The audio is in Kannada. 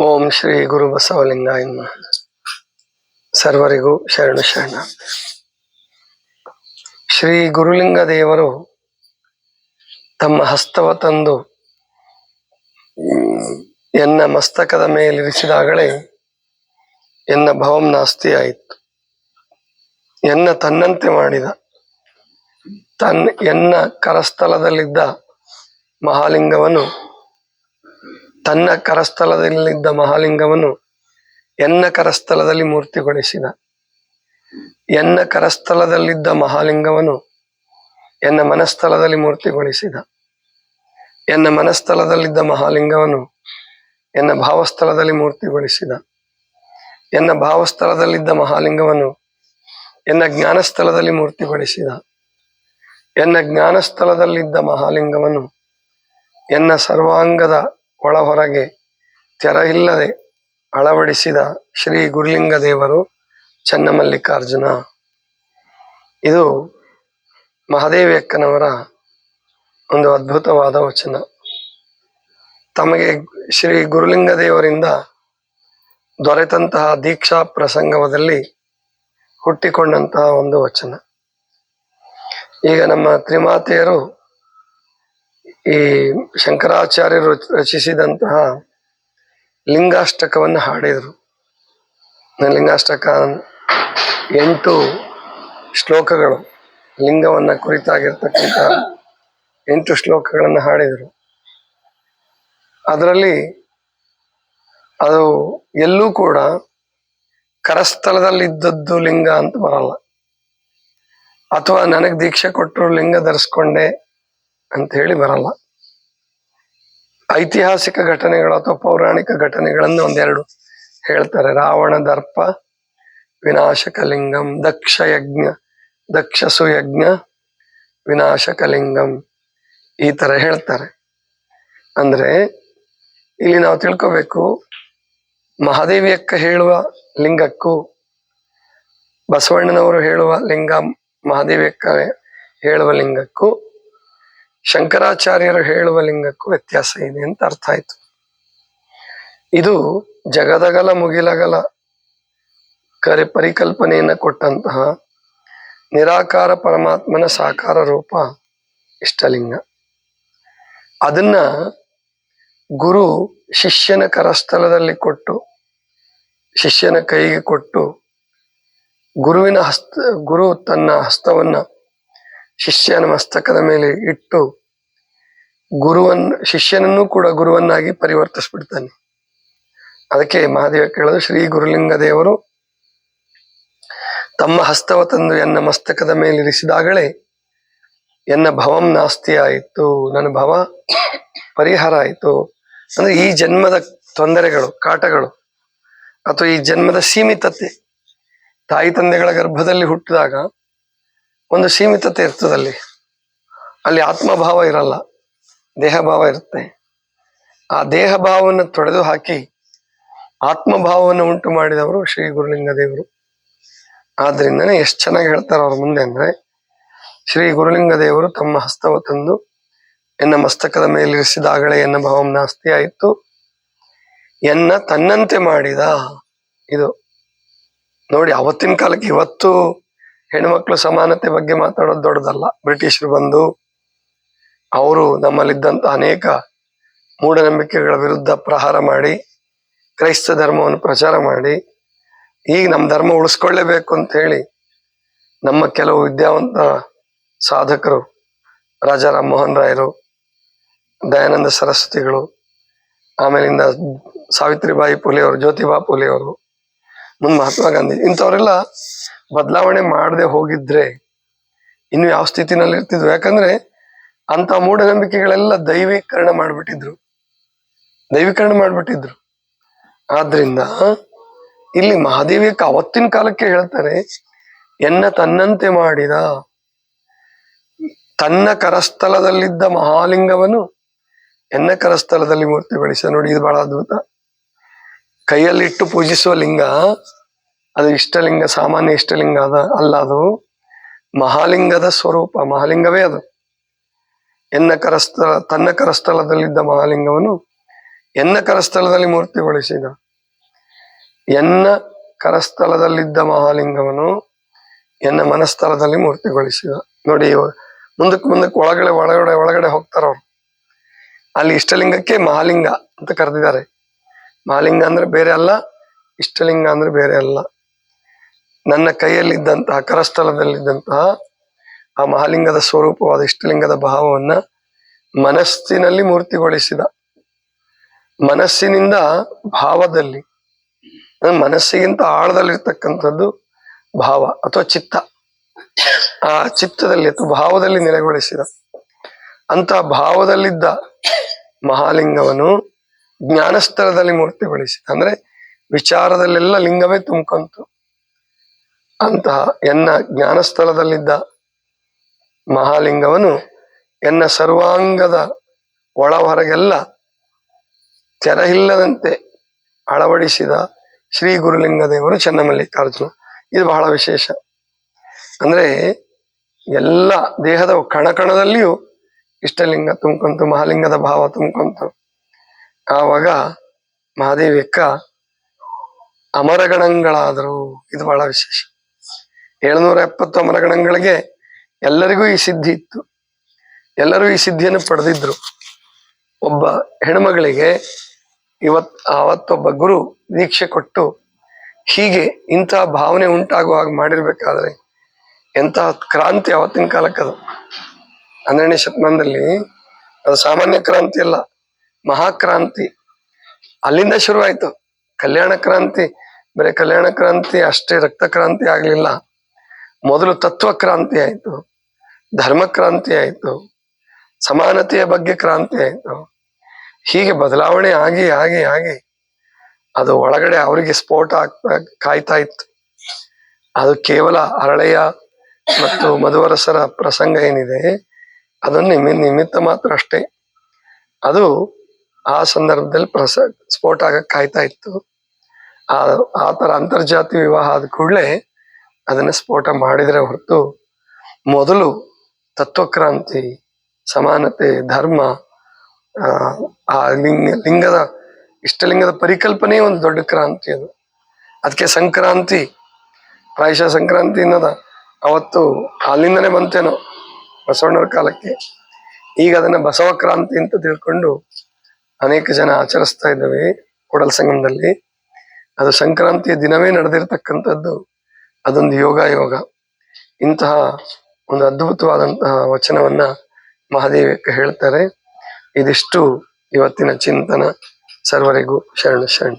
ಓಂ ಶ್ರೀ ಗುರು ಬಸವಲಿಂಗಾಯ. ಸರ್ವರಿಗೂ ಶರಣು ಶರಣ ಶ್ರೀ ಗುರುಲಿಂಗ ದೇವರು ತಮ್ಮ ಹಸ್ತವ ತಂದು ಎನ್ನ ಮಸ್ತಕದ ಮೇಲಿರಿಸಿದಾಗಲೇ ಎನ್ನ ಭವಂ ನಾಸ್ತಿ ಆಯಿತು ಎನ್ನ ತನ್ನಂತೆ ಮಾಡಿದ ತನ್ನ ಎನ್ನ ಕರಸ್ಥಲದಲ್ಲಿದ್ದ ಮಹಾಲಿಂಗವನ್ನು ತನ್ನ ಕರಸ್ಥಲದಲ್ಲಿದ್ದ ಮಹಾಲಿಂಗವನ್ನು ಎನ್ನ ಕರಸ್ಥಲದಲ್ಲಿ ಮೂರ್ತಿಗೊಳಿಸಿದ. ಎನ್ನ ಕರಸ್ಥಲದಲ್ಲಿದ್ದ ಮಹಾಲಿಂಗವನ್ನು ಎನ್ನ ಮನಸ್ಥಲದಲ್ಲಿ ಮೂರ್ತಿಗೊಳಿಸಿದ. ಎನ್ನ ಮನಸ್ಥಲದಲ್ಲಿದ್ದ ಮಹಾಲಿಂಗವನ್ನು ಎನ್ನ ಭಾವಸ್ಥಳದಲ್ಲಿ ಮೂರ್ತಿಗೊಳಿಸಿದ. ಎನ್ನ ಭಾವಸ್ಥಳದಲ್ಲಿದ್ದ ಮಹಾಲಿಂಗವನ್ನು ಎನ್ನ ಜ್ಞಾನಸ್ಥಳದಲ್ಲಿ ಮೂರ್ತಿಗೊಳಿಸಿದ. ಎನ್ನ ಜ್ಞಾನಸ್ಥಳದಲ್ಲಿದ್ದ ಮಹಾಲಿಂಗವನ್ನು ಎನ್ನ ಸರ್ವಾಂಗದ ಒಳ ಹೊರಗೆ ತೆರ ಇಲ್ಲದೆ ಅಳವಡಿಸಿದ ಶ್ರೀ ಗುರುಲಿಂಗ ದೇವರು ಚನ್ನಮಲ್ಲಿಕಾರ್ಜುನ. ಇದು ಮಹಾದೇವಿಯಕ್ಕನವರ ಒಂದು ಅದ್ಭುತವಾದ ವಚನ. ತಮಗೆ ಶ್ರೀ ಗುರುಲಿಂಗ ದೇವರಿಂದ ದೊರೆತಂತಹ ದೀಕ್ಷಾ ಪ್ರಸಂಗವದಲ್ಲಿ ಹುಟ್ಟಿಕೊಂಡಂತಹ ಒಂದು ವಚನ. ಈಗ ನಮ್ಮ ತ್ರಿಮಾತೆಯರು ಈ ಶಂಕರಾಚಾರ್ಯರು ರಚಿಸಿದಂತಹ ಲಿಂಗಾಷ್ಟಕವನ್ನು ಹಾಡಿದರು. ಲಿಂಗಾಷ್ಟಕ ಎಂಟು ಶ್ಲೋಕಗಳು ಲಿಂಗವನ್ನು ಕುರಿತಾಗಿರ್ತಕ್ಕಂಥ ಎಂಟು ಶ್ಲೋಕಗಳನ್ನು ಹಾಡಿದರು. ಅದರಲ್ಲಿ ಅದು ಎಲ್ಲೂ ಕೂಡ ಕರಸ್ಥಳದಲ್ಲಿದ್ದದ್ದು ಲಿಂಗ ಅಂತ ಬರಲ್ಲ. ಅಥವಾ ನನಗೆ ದೀಕ್ಷೆ ಕೊಟ್ಟರು ಲಿಂಗ ಧರಿಸ್ಕೊಂಡೆ ಅಂತ ಹೇಳಿ ಬರಲ್ಲ. ಐತಿಹಾಸಿಕ ಘಟನೆಗಳು ಅಥವಾ ಪೌರಾಣಿಕ ಘಟನೆಗಳನ್ನು ಒಂದೆರಡು ಹೇಳ್ತಾರೆ. ರಾವಣ ದರ್ಪ ವಿನಾಶಕ ಲಿಂಗಂ ದಕ್ಷ ಯಜ್ಞ ದಕ್ಷ ಸುಯಜ್ಞ ವಿನಾಶಕ ಲಿಂಗಂ ಈ ತರ ಹೇಳ್ತಾರೆ. ಅಂದ್ರೆ ಇಲ್ಲಿ ನಾವು ತಿಳ್ಕೋಬೇಕು, ಮಹಾದೇವಿಯಕ್ಕ ಹೇಳುವ ಲಿಂಗಕ್ಕೂ, ಬಸವಣ್ಣನವರು ಹೇಳುವ ಲಿಂಗ ಮಹಾದೇವಿಯಕ್ಕ ಹೇಳುವ ಲಿಂಗಕ್ಕೂ ಶಂಕರಾಚಾರ್ಯರು ಹೇಳುವ ಲಿಂಗಕ್ಕೂ ವ್ಯತ್ಯಾಸ ಇದೆ ಅಂತ ಅರ್ಥ ಆಯ್ತು. ಇದು ಜಗದಗಲ ಮುಗಿಲಗಲ ಕರೆ ಪರಿಕಲ್ಪನೆಯನ್ನ ಕೊಟ್ಟಂತಹ ನಿರಾಕಾರ ಪರಮಾತ್ಮನ ಸಾಕಾರ ರೂಪ ಇಷ್ಟಲಿಂಗ. ಅದನ್ನ ಗುರು ಶಿಷ್ಯನ ಕರಸ್ಥಲದಲ್ಲಿ ಕೊಟ್ಟು, ಶಿಷ್ಯನ ಕೈಗೆ ಕೊಟ್ಟು ಗುರುವಿನ ಹಸ್ತ, ಗುರು ತನ್ನ ಹಸ್ತವನ್ನ ಶಿಷ್ಯನ ಮಸ್ತಕದ ಮೇಲೆ ಇಟ್ಟು ಗುರುವನ್ನ ಶಿಷ್ಯನನ್ನು ಕೂಡ ಗುರುವನ್ನಾಗಿ ಪರಿವರ್ತಿಸ್ಬಿಡ್ತಾನೆ. ಅದಕ್ಕೆ ಮಹಾದೇವ ಕೇಳೋದು, ಶ್ರೀ ಗುರುಲಿಂಗ ದೇವರು ತಮ್ಮ ಹಸ್ತವ ತಂದು ಎನ್ನ ಮಸ್ತಕದ ಮೇಲೆ ಇರಿಸಿದಾಗಲೇ ಎನ್ನ ಭವಂ ನಾಸ್ತಿ ಆಯಿತು, ನನ್ನ ಭವ ಪರಿಹಾರ ಆಯಿತು. ಅಂದ್ರೆ ಈ ಜನ್ಮದ ತೊಂದರೆಗಳು, ಕಾಟಗಳು, ಅಥವಾ ಈ ಜನ್ಮದ ಸೀಮಿತತೆ ತಾಯಿ ತಂದೆಗಳ ಗರ್ಭದಲ್ಲಿ ಹುಟ್ಟಿದಾಗ ಒಂದು ಸೀಮಿತತೆ ಇರ್ತದಲ್ಲಿ. ಅಲ್ಲಿ ಆತ್ಮಭಾವ ಇರಲ್ಲ, ದೇಹಭಾವ ಇರುತ್ತೆ. ಆ ದೇಹ ಭಾವವನ್ನು ತೊಡೆದು ಹಾಕಿ ಆತ್ಮಭಾವವನ್ನು ಉಂಟು ಮಾಡಿದವರು ಶ್ರೀ ಗುರುಲಿಂಗ ದೇವರು. ಆದ್ರಿಂದನೇ ಎಷ್ಟು ಚೆನ್ನಾಗಿ ಹೇಳ್ತಾರೆ ಅವ್ರ ಮುಂದೆ ಅಂದ್ರೆ, ಶ್ರೀ ಗುರುಲಿಂಗ ದೇವರು ತಮ್ಮ ಹಸ್ತವ ತಂದು ಎನ್ನ ಮಸ್ತಕದ ಮೇಲಿರಿಸಿದಾಗಲೇ ಎನ್ನ ಭಾವಂ ನಾಸ್ತಿ ಆಯಿತು. ಎನ್ನ ತನ್ನಂತೆ ಮಾಡಿದ. ಇದು ನೋಡಿ, ಅವತ್ತಿನ ಕಾಲಕ್ಕೆ ಇವತ್ತು ಹೆಣ್ಮಕ್ಳು ಸಮಾನತೆ ಬಗ್ಗೆ ಮಾತಾಡೋದು ದೊಡ್ಡದಲ್ಲ. ಬ್ರಿಟಿಷರು ಬಂದು ಅವರು ನಮ್ಮಲ್ಲಿದ್ದಂತ ಅನೇಕ ಮೂಢನಂಬಿಕೆಗಳ ವಿರುದ್ಧ ಪ್ರಹಾರ ಮಾಡಿ, ಕ್ರೈಸ್ತ ಧರ್ಮವನ್ನು ಪ್ರಚಾರ ಮಾಡಿ, ಈಗ ನಮ್ಮ ಧರ್ಮ ಉಳಿಸ್ಕೊಳ್ಳೇಬೇಕು ಅಂತ ಹೇಳಿ ನಮ್ಮ ಕೆಲವು ವಿದ್ಯಾವಂತ ಸಾಧಕರು ರಾಜಾರಾಮ್ ಮೋಹನ್ ರಾಯರು, ದಯಾನಂದ ಸರಸ್ವತಿಗಳು, ಆಮೇಲಿಂದ ಸಾವಿತ್ರಿಬಾಯಿ ಪುಲೆಯವರು, ಜ್ಯೋತಿಬಾ ಪುಲೆಯವರು ಮುಂದೆ ಮಹಾತ್ಮ ಗಾಂಧಿ ಇಂಥವರೆಲ್ಲ ಬದಲಾವಣೆ ಮಾಡದೆ ಹೋಗಿದ್ರೆ ಇನ್ನು ಯಾವ ಸ್ಥಿತಿನಲ್ಲಿ ಇರ್ತಿದ್ವು? ಯಾಕಂದ್ರೆ ಅಂತ ಮೂಢನಂಬಿಕೆಗಳೆಲ್ಲ ದೈವೀಕರಣ ಮಾಡ್ಬಿಟ್ಟಿದ್ರು. ದೈವೀಕರಣ ಮಾಡ್ಬಿಟ್ಟಿದ್ರು. ಆದ್ರಿಂದ ಇಲ್ಲಿ ಮಹಾದೇವಿಯಕ್ಕೆ ಅವತ್ತಿನ ಕಾಲಕ್ಕೆ ಹೇಳ್ತಾರೆ, ಎನ್ನ ತನ್ನಂತೆ ಮಾಡಿದ, ತನ್ನ ಕರಸ್ಥಲದಲ್ಲಿದ್ದ ಮಹಾಲಿಂಗವನ್ನು ಎನ್ನ ಕರಸ್ಥಲದಲ್ಲಿ ಮೂರ್ತಿಗೊಳಿಸಿದ ನೋಡಿ, ಇದು ಬಹಳ ಅದ್ಭುತ. ಕೈಯಲ್ಲಿಟ್ಟು ಪೂಜಿಸುವ ಲಿಂಗ ಅದು ಇಷ್ಟಲಿಂಗ, ಸಾಮಾನ್ಯ ಇಷ್ಟಲಿಂಗ ಅದ, ಅಲ್ಲ ಅದು ಮಹಾಲಿಂಗದ ಸ್ವರೂಪ, ಮಹಾಲಿಂಗವೇ ಅದು. ಎನ್ನ ಕರಸ್ಥಳ, ತನ್ನ ಕರಸ್ಥಳದಲ್ಲಿದ್ದ ಮಹಾಲಿಂಗವನ್ನು ಎನ್ನ ಕರಸ್ಥಳದಲ್ಲಿ ಮೂರ್ತಿಗೊಳಿಸಿದ? ಎನ್ನ ಕರಸ್ಥಳದಲ್ಲಿದ್ದ ಮಹಾಲಿಂಗವನ್ನು ಎನ್ನ ಮನಸ್ಥಳದಲ್ಲಿ ಮೂರ್ತಿಗೊಳಿಸಿದ? ನೋಡಿ, ಮುಂದಕ್ಕೆ ಮುಂದಕ್ಕೆ ಒಳಗಡೆ ಒಳಗಡೆ ಒಳಗಡೆ ಹೋಗ್ತಾರ ಅವ್ರು. ಅಲ್ಲಿ ಇಷ್ಟಲಿಂಗಕ್ಕೆ ಮಹಾಲಿಂಗ ಅಂತ ಕರೆದಿದ್ದಾರೆ. ಮಹಾಲಿಂಗ ಅಂದ್ರೆ ಬೇರೆ ಅಲ್ಲ, ಇಷ್ಟಲಿಂಗ ಅಂದ್ರೆ ಬೇರೆ ಅಲ್ಲ. ನನ್ನ ಕೈಯಲ್ಲಿದ್ದಂತಹ ಕರಸ್ಥಲದಲ್ಲಿದ್ದಂತಹ ಆ ಮಹಾಲಿಂಗದ ಸ್ವರೂಪವಾದ ಇಷ್ಟಲಿಂಗದ ಭಾವವನ್ನ ಮನಸ್ಸಿನಲ್ಲಿ ಮೂರ್ತಿಗೊಳಿಸಿದ. ಮನಸ್ಸಿನಿಂದ ಭಾವದಲ್ಲಿ ಮನಸ್ಸಿಗಿಂತ ಆಳದಲ್ಲಿರ್ತಕ್ಕಂಥದ್ದು ಭಾವ ಅಥವಾ ಚಿತ್ತ. ಆ ಚಿತ್ತದಲ್ಲಿ ಅಥವಾ ಭಾವದಲ್ಲಿ ನೆಲೆಗೊಳಿಸಿದ. ಅಂತ ಭಾವದಲ್ಲಿದ್ದ ಮಹಾಲಿಂಗವನ್ನು ಜ್ಞಾನಸ್ಥಳದಲ್ಲಿ ಮೂರ್ತಿಗೊಳಿಸಿದ. ಅಂದ್ರೆ ವಿಚಾರದಲ್ಲೆಲ್ಲ ಲಿಂಗವೇ ತುಂಬ್ಕೊಂತು. ಅಂತಹ ಎನ್ನ ಜ್ಞಾನಸ್ಥಳದಲ್ಲಿದ್ದ ಮಹಾಲಿಂಗವನು ಎನ್ನ ಸರ್ವಾಂಗದ ಒಳ ಹೊರಗೆಲ್ಲ ತೆರಹಿಲ್ಲದಂತೆ ಅಳವಡಿಸಿದ ಶ್ರೀ ಗುರುಲಿಂಗ ದೇವರು ಚೆನ್ನಮಲ್ಲಿಕಾರ್ಜುನ. ಇದು ಬಹಳ ವಿಶೇಷ. ಅಂದ್ರೆ ಎಲ್ಲ ದೇಹದ ಕಣಕಣದಲ್ಲಿಯೂ ಇಷ್ಟಲಿಂಗ ತುಂಬ್ಕೊಂತು, ಮಹಾಲಿಂಗದ ಭಾವ ತುಂಬ್ಕೊಂತು. ಆವಾಗ ಮಹಾದೇವಿಕ್ಕ ಅಮರಗಣಗಳಾದರು. ಇದು ಬಹಳ ವಿಶೇಷ. ಏಳ್ನೂರ ಎಪ್ಪತ್ತು ಮರಗಣಗಳಿಗೆ ಎಲ್ಲರಿಗೂ ಈ ಸಿದ್ಧಿ ಇತ್ತು. ಎಲ್ಲರೂ ಈ ಸಿದ್ಧಿಯನ್ನು ಪಡೆದಿದ್ರು. ಒಬ್ಬ ಹೆಣ್ಮಗಳಿಗೆ ಇವತ್ ಆವತ್ತೊಬ್ಬ ಗುರು ದೀಕ್ಷೆ ಕೊಟ್ಟು ಹೀಗೆ ಇಂತಹ ಭಾವನೆ ಉಂಟಾಗುವ ಹಾಗೆ ಮಾಡಿರ್ಬೇಕಾದ್ರೆ ಎಂತಹ ಕ್ರಾಂತಿ ಅವತ್ತಿನ ಕಾಲಕ್ಕದು ಹನ್ನೆರಡನೇ ಶತಮಾನದಲ್ಲಿ ಅದು ಸಾಮಾನ್ಯ ಕ್ರಾಂತಿ ಅಲ್ಲ ಮಹಾಕ್ರಾಂತಿ ಅಲ್ಲಿಂದ ಶುರುವಾಯಿತು. ಕಲ್ಯಾಣ ಕ್ರಾಂತಿ, ಬರೀ ಕಲ್ಯಾಣ ಕ್ರಾಂತಿ ಅಷ್ಟೇ, ರಕ್ತ ಕ್ರಾಂತಿ ಆಗ್ಲಿಲ್ಲ. ಮೊದಲು ತತ್ವ ಕ್ರಾಂತಿ ಆಯಿತು, ಧರ್ಮ ಕ್ರಾಂತಿ ಆಯಿತು, ಸಮಾನತೆಯ ಬಗ್ಗೆ ಕ್ರಾಂತಿ ಆಯಿತು. ಹೀಗೆ ಬದಲಾವಣೆ ಆಗಿ ಆಗಿ ಆಗಿ ಅದು ಒಳಗಡೆ ಅವರಿಗೆ ಸ್ಫೋಟ ಆಗ್ತಾ, ಕಾಯ್ತಾ ಇತ್ತು. ಅದು ಕೇವಲ ಅರಳೆಯ ಮತ್ತು ಮಧುವರಸರ ಪ್ರಸಂಗ ಏನಿದೆ, ಅದನ್ನು ನಿಮಿ, ನಿಮಿತ್ತ ಮಾತ್ರ ಅಷ್ಟೇ. ಅದು ಆ ಸಂದರ್ಭದಲ್ಲಿ ಪ್ರಸ, ಸ್ಫೋಟ ಆಗಕ್ಕೆ ಕಾಯ್ತಾ ಇತ್ತು. ಆ ಆ ತರ ಅಂತರ್ಜಾತಿ ವಿವಾಹ ಆದ ಕೂಡಲೇ ಅದನ್ನ ಸ್ಫೋಟ ಮಾಡಿದ್ರೆ ಹೊರತು ಮೊದಲು ತತ್ವಕ್ರಾಂತಿ ಸಮಾನತೆ ಧರ್ಮ ಆ, ಲಿಂಗ ಲಿಂಗದ ಇಷ್ಟಲಿಂಗದ ಪರಿಕಲ್ಪನೆ ಒಂದು ದೊಡ್ಡ ಕ್ರಾಂತಿ ಅದು. ಅದಕ್ಕೆ ಸಂಕ್ರಾಂತಿ ಪ್ರಾಯಶಃ ಸಂಕ್ರಾಂತಿ ಅನ್ನೋದ ಅವತ್ತು ಅಲ್ಲಿಂದನೇ ಬಂತೇನೋ ಬಸವಣ್ಣವ್ರ ಕಾಲಕ್ಕೆ. ಈಗ ಅದನ್ನ ಬಸವ ಕ್ರಾಂತಿ ಅಂತ ತಿಳ್ಕೊಂಡು ಅನೇಕ ಜನ ಆಚರಿಸ್ತಾ ಇದ್ದೇವೆ ಕೊಡಲ್ ಸಂಗಮದಲ್ಲಿ. ಅದು ಸಂಕ್ರಾಂತಿಯ ದಿನವೇ ನಡೆದಿರ್ತಕ್ಕಂಥದ್ದು ಅದೊಂದು ಯೋಗ ಯೋಗ. ಇಂತಹ ಒಂದು ಅದ್ಭುತವಾದಂತಹ ವಚನವನ್ನ ಮಹಾದೇವಿ ಹೇಳ್ತಾರೆ. ಇದಿಷ್ಟು ಇವತ್ತಿನ ಚಿಂತನ. ಸರ್ವರಿಗೂ ಶರಣ ಶರಣ.